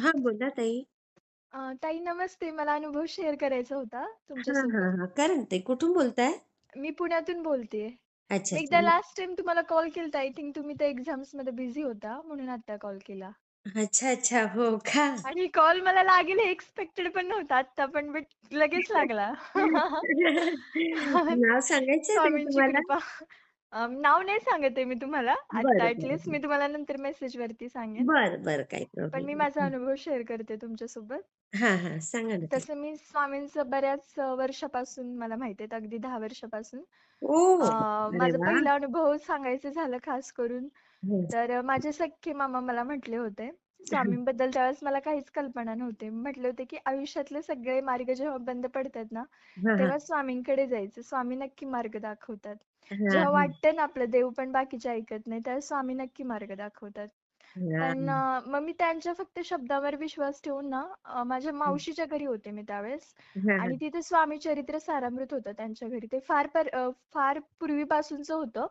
हां, बोला ताई. अ, ताई नमस्ते. मला अनुभव शेअर करायचा होता हां, हां, तुमच्यासोबत. हां. करा ना ताई. कुठून बोलताय? मी पुण्यातून बोलतेय. अच्छा. एकदा. लास्ट टाईम तुम्हाला कॉल केलता. आय थिंक तुम्ही त्या एक्झाम्समध्ये बिझी होता म्हणून आता कॉल केला. अच्छा, अच्छा. हो का? आणि कॉल मला लागेल हे एक्सपेक्टेड पण नव्हतं आत्ता पण बट लगेच लागला. नाव सांगायचंय ताई स्वामींची तुम्हाला? कृपा. अ, नाव नाही सांगत आहे मी तुम्हाला. आत्ता बरं. मी तुम्हाला नंतर मेसेजवरती सांगेन. बरं, बरं. काही पण प्रॉब्लेम मी. माझा. अनुभव शेअर करते तुमच्यासोबत. हां, हां. सांगा ना ताई. तसं मी स्वामींचं बऱ्याच अ, वर्षापासून मला माहिती आहेत, अगदी 10 वर्षापासून. ओह! अ, अरे माझा वाह! पहिला अनुभव सांगायचं झालं खास करून, हं. तर अ, माझे सख्खे मामा मला म्हटले होते, हां. स्वामींबद्दल त्यावेळेस मला काहीच कल्पना नव्हती. म्हटले होते, की आयुष्यातले सगळे मार्ग जेव्हा बंद पडतात ना, हां, हां. तेव्हा स्वामींकडे जायचं. स्वामी नक्की मार्ग दाखवतात. जेव्हा. वाटतं ना आपलं देव पण बाकीचे ऐकत नाही, तेव्हा स्वामी नक्की मार्ग दाखवतात. पण मग मी त्यांच्या फक्त शब्दावर विश्वास ठेवून ना माझ्या. मावशीच्या घरी होते मी त्यावेळेस आणि. तिथे स्वामी चरित्र सारामृत होतं त्यांच्या घरी. ते फार पर फार पूर्वीपासूनचं होतं.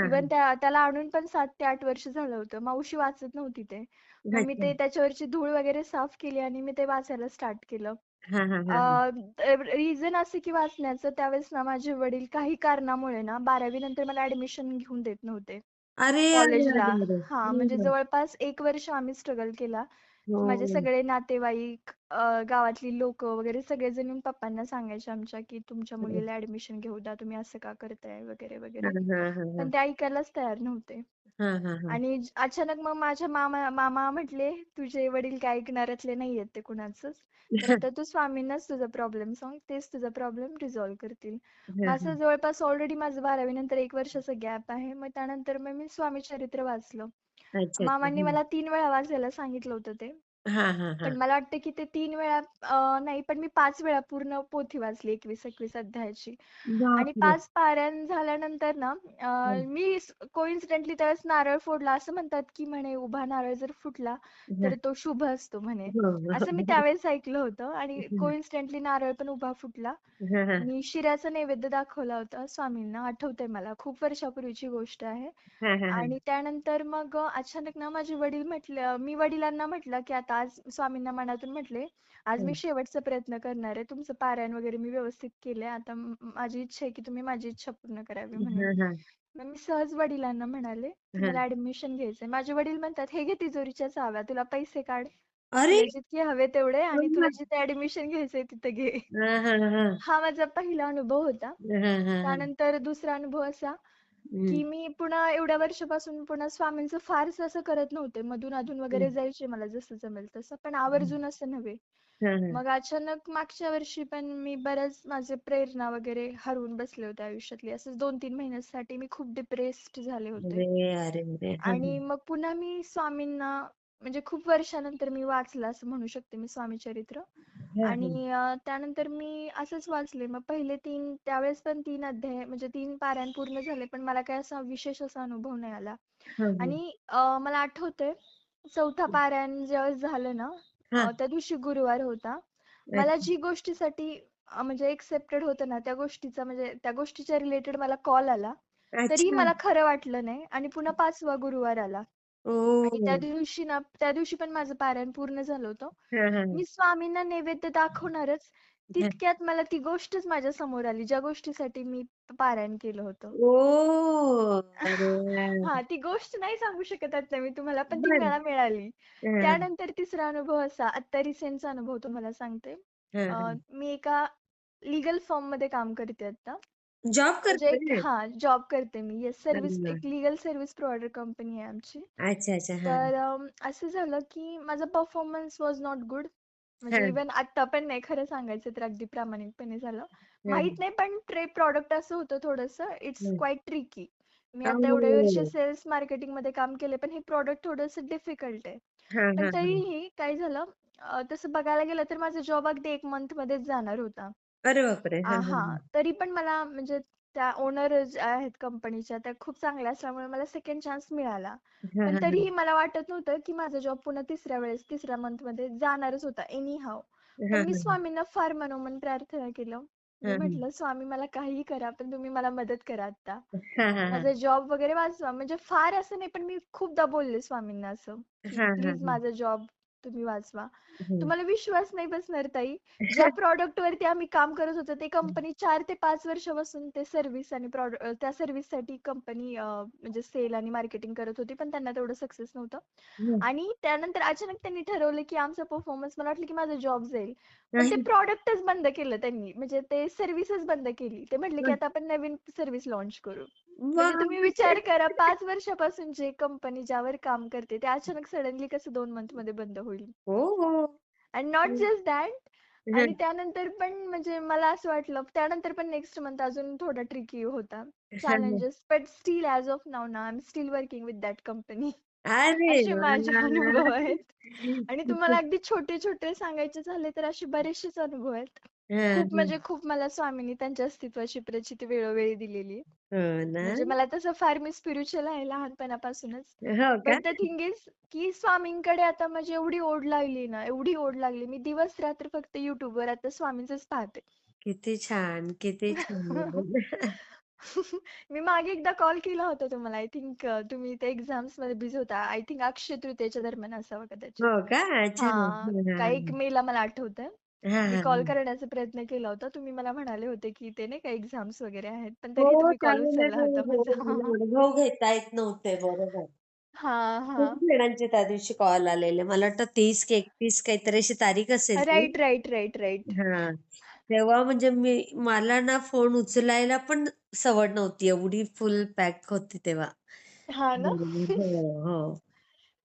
इव्हन. त्या त्याला आणून पण 7 ते 8 वर्ष झालं होतं. मावशी वाचत नव्हती ते. मग मी. ते त्याच्यावरची धूळ वगैरे साफ केली आणि मी ते वाचायला स्टार्ट केलं. हां, हां, हां, हां. अ, रिझन असं की वाचण्याचं त्यावेळेस ना माझे वडील काही कारणामुळे ना 12वी नंतर मला ऍडमिशन घेऊन देत नव्हते. अरे, अरे, कॉलेजला. अरे, अरे! हां, हं, म्हणजे हं. जवळपास 1 वर्ष आम्ही स्ट्रगल केला. माझे हो. सगळे नातेवाईक, अ, गावातली लोकं वगैरे सगळेजण येऊन पप्पांना सांगायचे आमच्या, की तुमच्या हं. मुलीला ॲडमिशन घेऊ द्या. तुम्ही असं का करताय? वगैरे, वगैरे. हां, हां, पण हां. ते ऐकायलाच तयार नव्हते. हां, हां, हां. आणि अचानक मग माझ्या मामा मामा म्हटले, "तुझे वडील काय ऐकणाऱ्यातले नाहीयेत ते कुणाचंच. तर आता तू स्वामींनाच तुझा प्रॉब्लेम सांग. तेच तुझा प्रॉब्लेम रिझॉल्व्ह करतील." मग हां, असं हां. जवळपास ऑलरेडी माझं 12वी नंतर 1 वर्षाचा गॅप आहे. मग त्यानंतर मग मी स्वामी चरित्र वाचलं. अच्छा, अच्छा. मामांनी हं. मला 3 वेळा वाचायला सांगितलं होतं ते. हां, हां, पण हां. मला वाटतं की ते 3 वेळा अ, नाही पण मी 5 वेळा पूर्ण पोथी वाचली 21-21 अध्यायाची. आणि बापरे! 5 पारायण झाल्यानंतर ना हं, अ, मी कोइन्सिडेंटली त्यावेळेस नारळ फोडला. असं म्हणतात की म्हणे उभा नारळ जर फुटला हं. तर तो शुभ असतो म्हणे. हो, असं मी हो. त्यावेळेस ऐकलं होतं आणि हं. कोइन्सिडेंटली नारळ पण उभा फुटला. हां, हां. मी शिऱ्याचा नैवेद्य दाखवला होता स्वामींना. आठवतंय मला. खूप वर्षापूर्वीची गोष्ट आहे. हां, हां, हां. आणि त्यानंतर मग अ, अचानक ना माझे वडील म्हटले मी वडिलांना म्हटलं, की आता आज स्वामींना मनातून म्हटले, "आज मी. शेवटचा प्रयत्न करणार आहे. तुमचं पारायण वगैरे मी व्यवस्थित केलंय. आता माझी इच्छा आहे, की तुम्ही माझी इच्छा पूर्ण करावी म्हणून." मग मी सहज वडिलांना म्हणाले. "मला ॲडमिशन घ्यायचंय." माझे वडील म्हणतात, "हे घे तिजोरीच्या चाव्या. तुला पैसे काढ. अरे! जितके हवे तेवढे आणि तुला जिथे ॲडमिशन घ्यायचंय तिथे घे." हां, माझा पहिला अनुभव होता. त्यानंतर दुसरा अनुभव असा. की मी पुन्हा एवढ्या वर्षापासून पुन्हा स्वामींचं फारसं असं करत नव्हते. मधून-अधून हं. वगैरे जायचे मला जसं जमेल तसं, पण. आवर्जून असं नव्हे. मग अचानक मागच्या वर्षी पण मी बऱ्याच माझे प्रेरणा वगैरे हरवून बसले होते आयुष्यातली. असंच 2-3 महिन्यासाठी मी खूप डिप्रेस्ड झाले होते. आणि. मग पुन्हा मी स्वामींना म्हणजे खूप वर्षानंतर मी वाचलं असं म्हणू शकते मी स्वामी चरित्र. हां, हां. आणि त्यानंतर मी असंच वाचले. मग पहिले 3 त्यावेळेस पण 3 अध्याय म्हणजे 3 पारायण पूर्ण झाले. पण मला काही असा विशेष असा अनुभव नाही आला. हां. आणि अ, मला आठवतंय चौथा पारायण ज्यावेळेस झालं ना, त्या दिवशी गुरुवार होता. मला. जी गोष्टीसाठी म्हणजे एक्सेप्टेड होतं ना, त्या गोष्टीचा म्हणजे त्या गोष्टीच्या रिलेटेड मला कॉल आला. तरीही अच्छा. मला खरं वाटलं नाही आणि पुन्हा 5वा गुरुवार आला. आणि त्या ओह! दिवशी ना त्या दिवशी पण माझं पारायण पूर्ण झालं होतं. हां, हां. मी स्वामींना नैवेद्य दाखवणारच, हां. तितक्यात मला ती गोष्टच माझ्यासमोर आली, ज्या गोष्टीसाठी मी पारायण केलं होतं. ओह! अरे! हां, ती गोष्ट नाही सांगू शकत आता मी तुम्हाला, पण ती बरं. मला मिळाली. हां, त्यानंतर तिसरा अनुभव असा, आत्ता रिसेंटचा अनुभव तुम्हाला सांगते. हां, अ, हां. मी एका लीगल फर्ममध्ये काम करते आता. जॉब म्हणजे करताय? हां, जॉब करते मी. Yes, service. एक लीगल सर्व्हिस प्रोव्हायडर कंपनी आहे आमची. अच्छा, अच्छा. हां. तर अ, असं झालं की माझा परफॉर्मन्स वॉज नॉट गुड. म्हणजे हां. इव्हन आत्ता पण नाही खरं सांगायचं तर अगदी प्रामाणिकपणे झालं. हां. माहीत नाही पण ट्रे प्रॉडक्ट असं होतं थोडंसं इट्स हं. Quiet tricky. मी आता एवढे वर्ष ओह! सेल्स मार्केटिंगमध्ये काम केले पण हे प्रॉडक्ट थोडंसं डिफिकल्ट आहे. हां, पण हां, हां. तरीही काय झालं अ, तसं बघायला गेलं तर माझा जॉब अगदी 1 मंथमध्येच जाणार होता. अरे बापरे! हां, हां, हां. हां. तरी पण मला म्हणजे त्या ओनर ज्या आहेत कंपनीच्या त्या खूप चांगल्या असल्यामुळे मला सेकंड चान्स मिळाला. हां, पण हां, हां. तरीही मला वाटत नव्हतं, की माझा जॉब पुन्हा तिसऱ्या वेळेस तिसऱ्या मंथमध्ये जाणारच होता एनी हाऊ. पण हां, मी हां. स्वामींना फार मनोमन प्रार्थना केलं. मी हां, हां. म्हटलं, "स्वामी मला काहीही करा, पण तुम्ही मला मदत करा आता. हां, हां, हां. माझा जॉब वगैरे वाचवा." म्हणजे फार असं नाही, पण मी खूपदा बोलले स्वामींना असं, की हां, हां, "प्लीज हां. माझा जॉब." तुम्ही वाचवा. हं. तुम्हाला विश्वास नाही बसणार ताई, ज्या प्रॉडक्ट वरती आम्ही काम करत होतो ते कंपनी 4 ते 5 वर्षापासून ते सर्व्हिस आणि त्या सर्व्हिससाठी कंपनी अ, म्हणजे सेल आणि मार्केटिंग करत होती, पण त्यांना तेवढं सक्सेस नव्हतं. हं. आणि त्यानंतर अचानक त्यांनी ठरवलं, की आमचा परफॉर्मन्स मला वाटलं, की माझा जॉब जाईल. पण ते. प्रॉडक्टच बंद केलं त्यांनी. म्हणजे ते सर्व्हिसच बंद केली. ते म्हटले, की. आता आपण नवीन सर्व्हिस लॉन्च करू. म्हणजे तुम्ही विचार करा 5 वर्षापासून जे कंपनी ज्यावर काम करते, ते अचानक सडनली कसं 2 मंथमध्ये बंद होईल? हो, हो. And not. जस्ट दॅट आणि. त्यानंतर पण म्हणजे मला असं वाटलं त्यानंतर पण नेक्स्ट मंथ अजून थोडा ट्रिकी होता. Challenges but still as of now ना, I am still working with that company. अरे असे माझे! अनुभव आहेत. आणि तुम्हाला अगदी छोटे-छोटे सांगायचे झाले तर असे बरेचसेच अनुभव आहेत. हं, खूप म्हणजे. खूप मला स्वामींनी त्यांच्या अस्तित्वाची प्रचिती वेळोवेळी दिलेली आहे. हो ना? म्हणजे मला तसं फार मी स्पिरिच्युअल आहे लहानपणापासूनच. हो का? बट द थिंग इज की स्वामींकडे आता माझी एवढी ओढ लागली ना, एवढी ओढ लागली. मी दिवस-रात्र फक्त YouTubeवर आता स्वामींचंच पाहते. किती छान, किती छान. मी मागे एकदा कॉल केला होता तुम्हाला. आय थिंक अ, तुम्ही त्या एक्झाम्समध्ये बिझी होता. आय थिंक अक्षय तृतीयेच्या दरम्यान असावं कदाचित. हो का? अच्छा. हां, हं, का हां. 1 मेला मला आठवतंय. हां, मी हां, कॉल हां. करण्याचा प्रयत्न केला होता. तुम्ही मला म्हणाले होते, की ते नाही का एक्झाम्स वगैरे आहेत. पण तरीही हो, तुम्ही कॉल त्यावेळेला उचलला होता हो, माझा. मला अनुभव घेता येत नव्हते. बरोबर. हां, खूप हां. जणांचे त्या दिवशी कॉल आलेले. मला वाटतं 30 की 31 काहीतरी अशी तारीख असेल ती. Right, right, right, right. हां. तेव्हा म्हणजे मी मला ना फोन उचलायला पण सवड नव्हती. एवढी फुल पॅक होती तेव्हा. हां ना? हो, हो.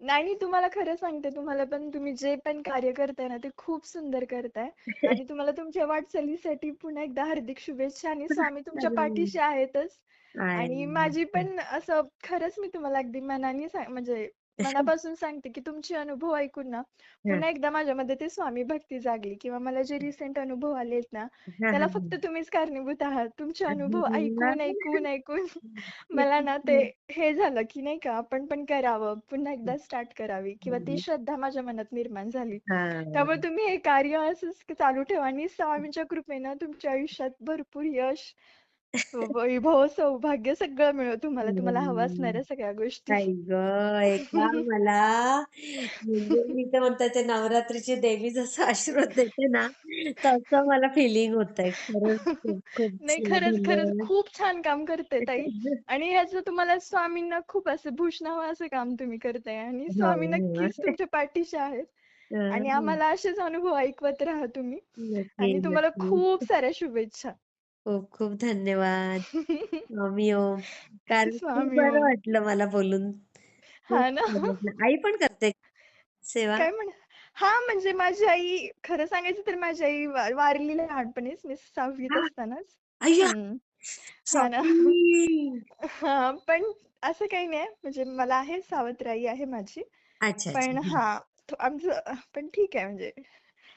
नाही तुम्हाला खरं सांगते, तुम्हाला पण तुम्ही जे पण कार्य करताय ना, ते खूप सुंदर करताय आणि तुम्हाला तुमच्या वाटचालीसाठी पुन्हा एकदा हार्दिक शुभेच्छा आणि स्वामी तुमच्या! पाठीशी आहेतच. आहे. आणि माझी पण असं खरंच मी तुम्हाला अगदी मनाने सांग म्हणजे मनापासून सांगते, की तुमचे अनुभव ऐकून ना. पुन्हा एकदा माझ्यामध्ये ते स्वामी भक्ती जागली किंवा मला जे रिसेंट अनुभव आलेत ना, त्याला फक्त. तुम्हीच कारणीभूत आहात. तुमचे अनुभव ऐकून! ऐकून, ऐकून मला ना ते. हे झालं, की नाही का आपण पण करावं, पुन्हा एकदा स्टार्ट करावी किंवा ती. श्रद्धा माझ्या मनात निर्माण झाली. त्यामुळे. तुम्ही हे कार्य असंच चालू ठेवा आणि स्वामींच्या कृपेनं तुमच्या आयुष्यात भरपूर यश, वैभव, सौभाग्य सगळं मिळो तुम्हाला. तुम्हाला हवं. असणाऱ्या सगळ्या गोष्टी. एका मला म्हणजे मी तर म्हणते ते नवरात्रीची देवी जसं आशीर्वाद देते ना, तसं मला फिलिंग खूप नाही खरंच, खरंच. खूप छान काम करते ताई आणि ह्याचं तुम्हाला स्वामींना खूप असं भूषणावं असं काम तुम्ही करताय आणि हो, स्वामी हो. नक्कीच तुमच्या पाठीशी आहेत आणि हं. आम्हाला असेच अनुभव ऐकवत राहा तुम्ही आणि तुम्हाला खूप. साऱ्या शुभेच्छा. खूप खूप धन्यवाद. स्वामी ओम. कारण खूप स्वामी बरं ओम. वाटलं मला बोलून. खूप हां ना? छान वाटलं. आई पण करते सेवा? काय म्हण हां, म्हणजे माझी आई खरं सांगायचं तर माझी आई वा वारली लहानपणीच. मी 6वीत हां. असतानाच. अय्या! हं. हां ना. हां, पण असं काही नाही म्हणजे मला आहे सावत्र आई आहे माझी. अच्छा, अच्छा. पण हं. हां, आमचं पण ठीक आहे म्हणजे.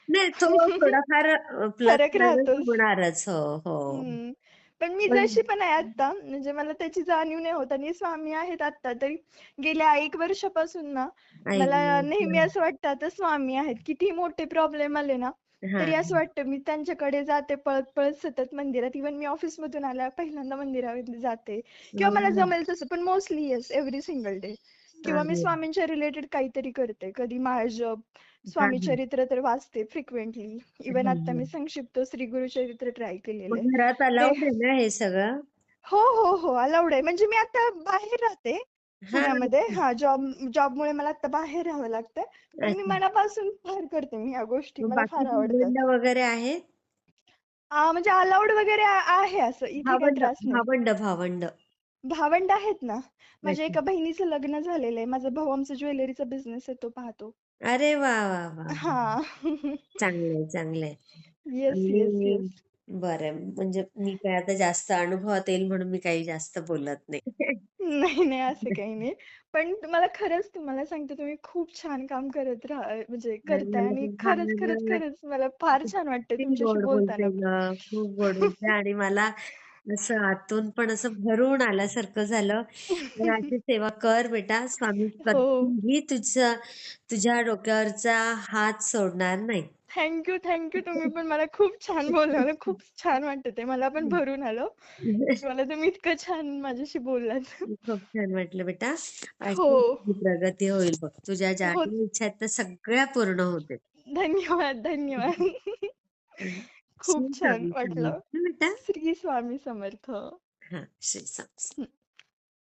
नाही तो थोडाफार अ, प्लस फरक राहतोच. होणारच. हो, हो. हं. पण मी पण जशी पण आहे आत्ता, म्हणजे मला त्याची जाणीव नाही होत आणि स्वामी आहेत आत्ता तरी गेल्या 1 वर्षापासून ना, आई मला नेहमी! असं वाटतं आता स्वामी आहेत. कितीही मोठे प्रॉब्लेम आले ना, तरी हां. असं वाटतं मी त्यांच्याकडे जाते पळत-पळत सतत मंदिरात. इव्हन मी ऑफिसमधून आल्यावर पहिल्यांदा मंदिरामध्ये जाते किंवा मला हां. जमेल तसं. पण mostly yes every single day किंवा मी अरे! स्वामींच्या रिलेटेड काहीतरी करते. कधी माळजप, स्वामी. चरित्र तर वाचते फ्रिक्वेंटली. इव्हन हं, आता मी. संक्षिप्त श्री गुरुचरित्र ट्राय केलेलं आहे. घरात अलाउड आहे ना हे सगळं? हो, हो, हो. अलाउड आहे. म्हणजे मी आता बाहेर राहते पुण्यामध्ये. हां, जॉब जॉबमुळे मला आता बाहेर राहावं लागतंय. पण मी. मनापासून फार करते मी ह्या गोष्टी. मला फार आवडतात. वगैरे आहेत? अ, म्हणजे अलाउड वगैरे आहे असं. इथे काही भावंड, त्रास नाही. भावंड, भावंड. भावंड आहेत ना. माझ्या अच्छा. एका बहिणीचं लग्न झालेलं आहे. माझा भाऊ आमचा ज्वेलरीचा बिझनेस आहे तो पाहतो. अरे वाह, वाह, वाह! हां. चांगलंय, चांगलंय. येस, येस, आणि येस. बरं म्हणजे मी काय आता जास्त अनुभवात येईल म्हणून मी काही जास्त बोलत नाही. नाही, नाही असं काही नाही. पण तुम्हाला खरंच तुम्हाला सांगते तुम्ही खूप छान काम करत राहा म्हणजे करताय मला आणि खरंच, खरंच, खरंच मला फार छान वाटतंय किती तुमच्याशी गोड बोलताना बोलते पण. गं, खूप गोड बोलते आणि मला असं आतून पण असं भरून आल्यासारखं झालं. अशी सेवा कर बेटा, स्वामी हो. कधीही तुझं तुझ्या डोक्यावरचा हात सोडणार नाही. थँक यू थँक यू तुम्ही पण मला खूप छान बोलला मला खूप छान वाटत आहे मला पण भरून आलं. मला तुम्ही इतकं छान माझ्याशी बोललात. खूप छान वाटलं बेटा. हो. तुझी प्रगती होईल बघ. तुझ्या ज्या हो. काही इच्छा आहेत त्या सगळ्या पूर्ण होतील. धन्यवाद धन्यवाद. खूप छान वाटलं. श्री स्वामी समर्थ. हा श्री स्वामी समर्थ.